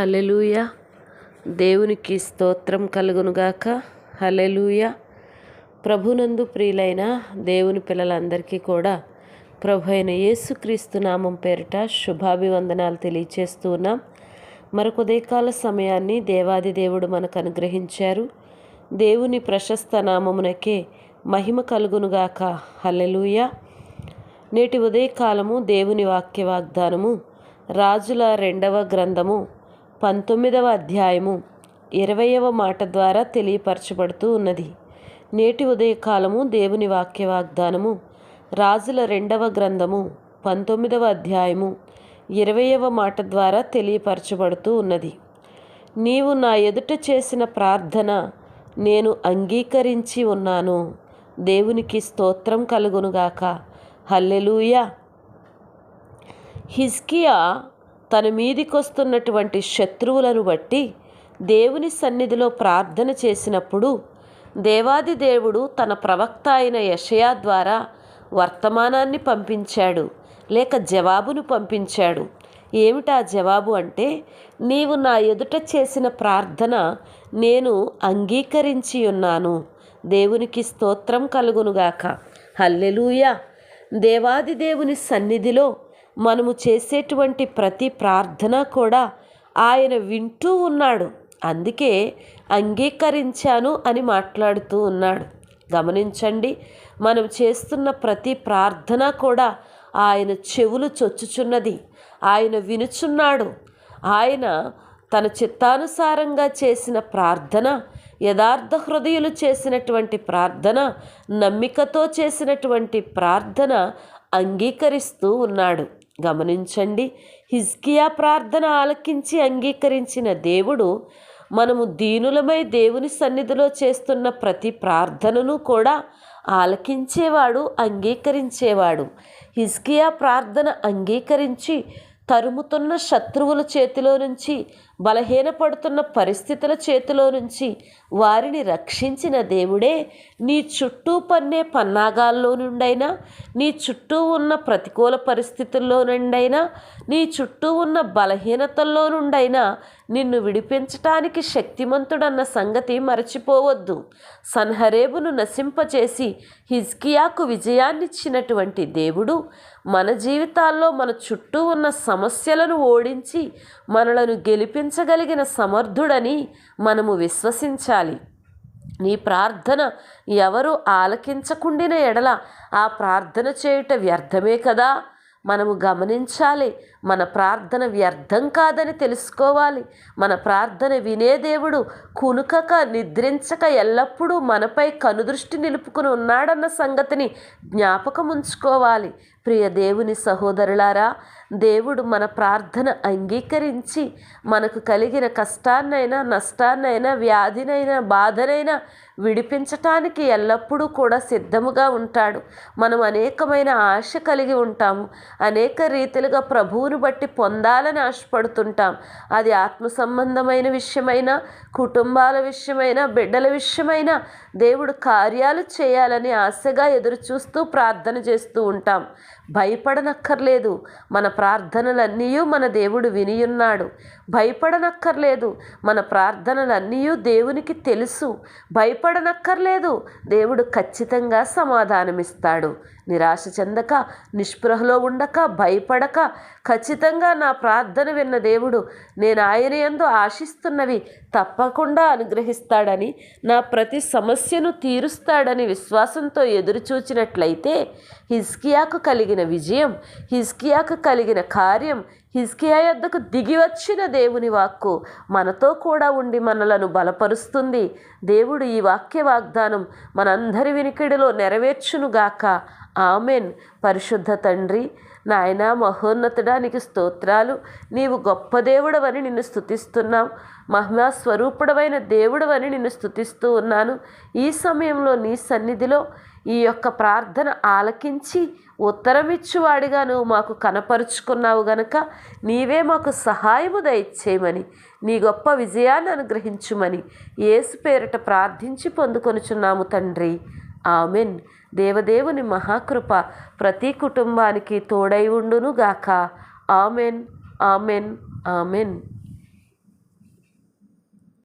Hallelujah దేవునికి స్తోత్రం కలుగునుగాక. హలెలూయ ప్రభునందు ప్రియులైన దేవుని పిల్లలందరికీ కూడా ప్రభు అయిన యేసుక్రీస్తు నామం పేరిట శుభాభివందనాలు తెలియచేస్తూ ఉన్నాం. మరొక ఉదయకాల సమయాన్ని దేవాది దేవుడు మనకు అనుగ్రహించారు. దేవుని ప్రశస్త నామమునకే మహిమ కలుగునుగాక. హలెలూయ నేటి ఉదయకాలము దేవుని వాక్య వాగ్దానము రాజుల రెండవ గ్రంథము పంతొమ్మిదవ అధ్యాయము ఇరవయవ మాట ద్వారా తెలియపరచబడుతూ ఉన్నది. నేటి ఉదయకాలము దేవుని వాక్య వాగ్దానము. రాజుల రెండవ గ్రంథము పంతొమ్మిదవ అధ్యాయము ఇరవయవ మాట ద్వారా తెలియపరచబడుతూ ఉన్నది. నీవు నా ఎదుట చేసిన ప్రార్థన నేను అంగీకరించి ఉన్నాను. దేవునికి స్తోత్రం కలుగునుగాక. హల్లెలూయా. హిజ్కియా తన మీదికొస్తున్నటువంటి శత్రువులను బట్టి దేవుని సన్నిధిలో ప్రార్థన చేసినప్పుడు దేవాది దేవుడు తన ప్రవక్త అయిన యషయా ద్వారా వర్తమానాన్ని పంపించాడు లేక జవాబును పంపించాడు. ఏమిటా జవాబు అంటే నీవు నా ఎదుట చేసిన ప్రార్థన నేను అంగీకరించి ఉన్నాను. దేవునికి స్తోత్రం కలుగునుగాక. హల్లెలూయ! దేవాది దేవుని సన్నిధిలో మనము చేసేటువంటి ప్రతి ప్రార్థన కూడా ఆయన వింటూ ఉన్నాడు. అందుకే అంగీకరించాను అని మాట్లాడుతూ ఉన్నాడు. గమనించండి మనం చేస్తున్న ప్రతి ప్రార్థన కూడా ఆయన చెవులు చొచ్చుచున్నది. ఆయన వినుచున్నాడు. ఆయన తన చిత్తానుసారంగా చేసిన ప్రార్థన యథార్థ హృదయులు చేసినటువంటి ప్రార్థన నమ్మికతో చేసినటువంటి ప్రార్థన అంగీకరిస్తూ ఉన్నాడు. గమనించండి. హిజ్కియా ప్రార్థన ఆలకించి అంగీకరించిన దేవుడు మనము దీనులమై దేవుని సన్నిధిలో చేస్తున్న ప్రతి ప్రార్థనను కూడా ఆలకించేవాడు అంగీకరించేవాడు. హిజ్కియా ప్రార్థన అంగీకరించి తరుముతున్న శత్రువుల చేతిలో నుంచి బలహీనపడుతున్న పరిస్థితుల చేతిలో నుంచి వారిని రక్షించిన దేవుడే నీ చుట్టూ పన్నే పన్నాగాల్లో నుండైనా నీ చుట్టూ ఉన్న ప్రతికూల పరిస్థితుల్లో నుండైనా నీ చుట్టూ ఉన్న బలహీనతల్లో నుండైనా నిన్ను విడిపించటానికి శక్తిమంతుడన్న సంగతి మరచిపోవద్దు. సన్హరేబును నశింపచేసి హిజ్కియాకు విజయాన్నిచ్చినటువంటి దేవుడు మన జీవితాల్లో మన చుట్టూ ఉన్న సమస్యలను ఓడించి మనలను గెలిపించగలిగిన సమర్థుడని మనము విశ్వసించాలి. నీ ప్రార్థన ఎవరు ఆలకించకుండిన ఎడల ఆ ప్రార్థన చేయుట వ్యర్థమే కదా. మనము గమనించాలి మన ప్రార్థన వ్యర్థం కాదని తెలుసుకోవాలి. మన ప్రార్థన వినే దేవుడు కునుకక నిద్రించక ఎల్లప్పుడూ మనపై కనుదృష్టి నిలుపుకుని ఉన్నాడన్న సంగతిని జ్ఞాపకం ఉంచుకోవాలి ప్రియ దేవుని సహోదరులారా దేవుడు మన ప్రార్థన అంగీకరించి మనకు కలిగిన కష్టాన్నైనా నష్టాన్నైనా వ్యాధినైనా బాధనైనా విడిపించటానికి ఎల్లప్పుడూ కూడా సిద్ధముగా ఉంటాడు. మనం అనేకమైన ఆశ కలిగి ఉంటాము. అనేక రీతిలుగా ప్రభువును బట్టి పొందాలని ఆశపడుతుంటాం. అది ఆత్మ సంబంధమైన విషయమైనా కుటుంబాల విషయమైనా బిడ్డల విషయమైనా దేవుడు కార్యాలు చేయాలని ఆశగా ఎదురు చూస్తూ ప్రార్థన చేస్తూ ఉంటాం. భయపడనక్కర్లేదు. మన ప్రార్థనలన్నీ మన దేవుడు వినియున్నాడు. భయపడనక్కర్లేదు. మన ప్రార్థనలన్నీ దేవునికి తెలుసు. భయపడనక్కర్లేదు. దేవుడు ఖచ్చితంగా సమాధానమిస్తాడు. నిరాశ చెందక నిస్పృహలో ఉండక భయపడక ఖచ్చితంగా నా ప్రార్థన విన్న దేవుడు నేను ఆయన ఎందు ఆశిస్తున్నవి తప్పకుండా అనుగ్రహిస్తాడని నా ప్రతి సమస్యను తీరుస్తాడని విశ్వాసంతో ఎదురుచూచినట్లయితే హిజ్కియాకు కలిగిన విజయం హిజ్కియాకు కలిగిన కార్యం హిజ్కియా యొద్దకు దిగి వచ్చిన దేవుని వాక్కు మనతో కూడా ఉండి మనలను బలపరుస్తుంది. దేవుడు ఈ వాక్య వాగ్దానం మనందరి వినికిడిలో నెరవేర్చునుగాక. ఆమెన్. పరిశుద్ధ తండ్రి నాయన మహోన్నతుడానికి స్తోత్రాలు. నీవు గొప్ప దేవుడవని నిన్ను స్థుతిస్తున్నాం మహిమా స్వరూపుడవైన దేవుడవని నిన్ను స్థుతిస్తూ ఉన్నాను. ఈ సమయంలో నీ సన్నిధిలో ఈ యొక్క ప్రార్థన ఆలకించి ఉత్తరమిచ్చువాడిగా నువ్వు మాకు కనపరుచుకున్నావు గనక నీవే మాకు సహాయము దయచేయమని నీ గొప్ప విజయాన్ని అనుగ్రహించుమని యేసు పేరిట ప్రార్థించి పొందుకొనుచున్నాము తండ్రి. ఆమెన్. దేవదేవుని మహాకృప ప్రతి కుటుంబానికి తోడై ఉండును గాక ఆమెన్. ఆమెన్. ఆమెన్.